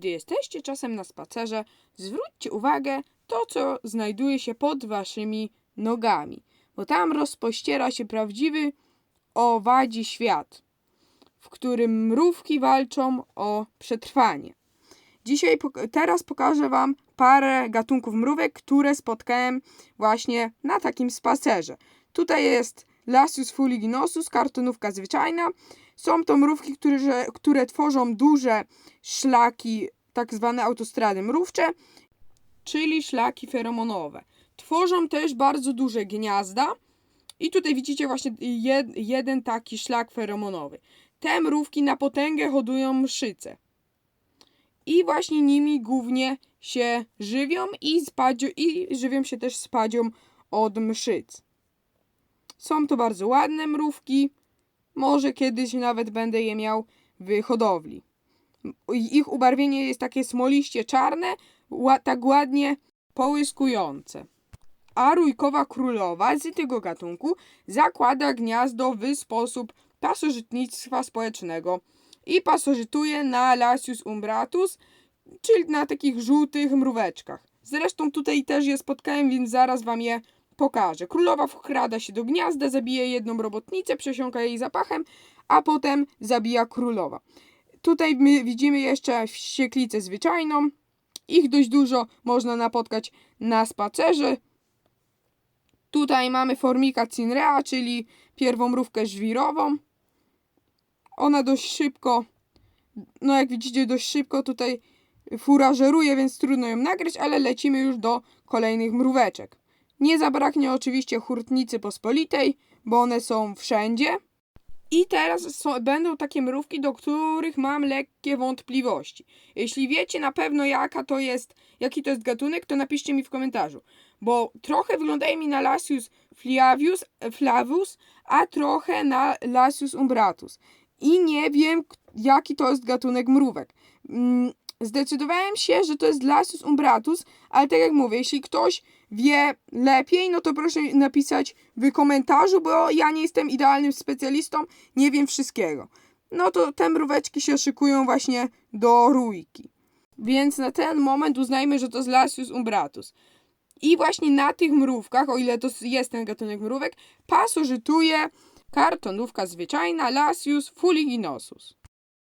Gdy jesteście czasem na spacerze, zwróćcie uwagę to, co znajduje się pod waszymi nogami, bo tam rozpościera się prawdziwy owadzi świat, w którym mrówki walczą o przetrwanie. Dzisiaj, teraz pokażę Wam parę gatunków mrówek, które spotkałem właśnie na takim spacerze. Tutaj jest Lasius fuliginosus, kartonówka zwyczajna. Są to mrówki, które, które tworzą duże szlaki, tak zwane autostrady mrówcze, czyli szlaki feromonowe. Tworzą też bardzo duże gniazda i tutaj widzicie właśnie jed, jeden taki szlak feromonowy. Te mrówki na potęgę hodują mszyce. I właśnie nimi głównie się żywią i, spadzią, i żywią się też spadzią od mszyc. Są to bardzo ładne mrówki. Może kiedyś nawet będę je miał w hodowli. Ich ubarwienie jest takie smoliście czarne, tak ładnie połyskujące. A rójkowa królowa z tego gatunku zakłada gniazdo w sposób pasożytnictwa społecznego i pasożytuje na Lasius umbratus, czyli na takich żółtych mróweczkach. Zresztą tutaj też je spotkałem, więc zaraz wam je pokażę. Królowa wkrada się do gniazda, zabija jedną robotnicę, przesiąka jej zapachem, a potem zabija królowa. Tutaj my widzimy jeszcze wścieklicę zwyczajną. Ich dość dużo można napotkać na spacerze. Tutaj mamy formika cinrea, czyli pierwomrówkę żwirową. Ona dość szybko, no jak widzicie, dość szybko tutaj furażeruje, więc trudno ją nagrać, ale lecimy już do kolejnych mróweczek. Nie zabraknie oczywiście hurtnicy pospolitej, bo one są wszędzie. I teraz są, będą takie mrówki, do których mam lekkie wątpliwości. Jeśli wiecie na pewno jaka to jest, jaki to jest gatunek, to napiszcie mi w komentarzu. Bo trochę wyglądają mi na Lasius flavius, flavus, a trochę na Lasius umbratus. I nie wiem, jaki to jest gatunek mrówek. Mm, Zdecydowałem się, że to jest Lasius umbratus, ale tak jak mówię, jeśli ktoś wie lepiej, no to proszę napisać w komentarzu, bo ja nie jestem idealnym specjalistą, nie wiem wszystkiego. No to te mróweczki się szykują właśnie do rójki. Więc na ten moment uznajmy, że to jest Lasius umbratus. I właśnie na tych mrówkach, o ile to jest ten gatunek mrówek, pasożytuje kartonówka zwyczajna Lasius fuliginosus.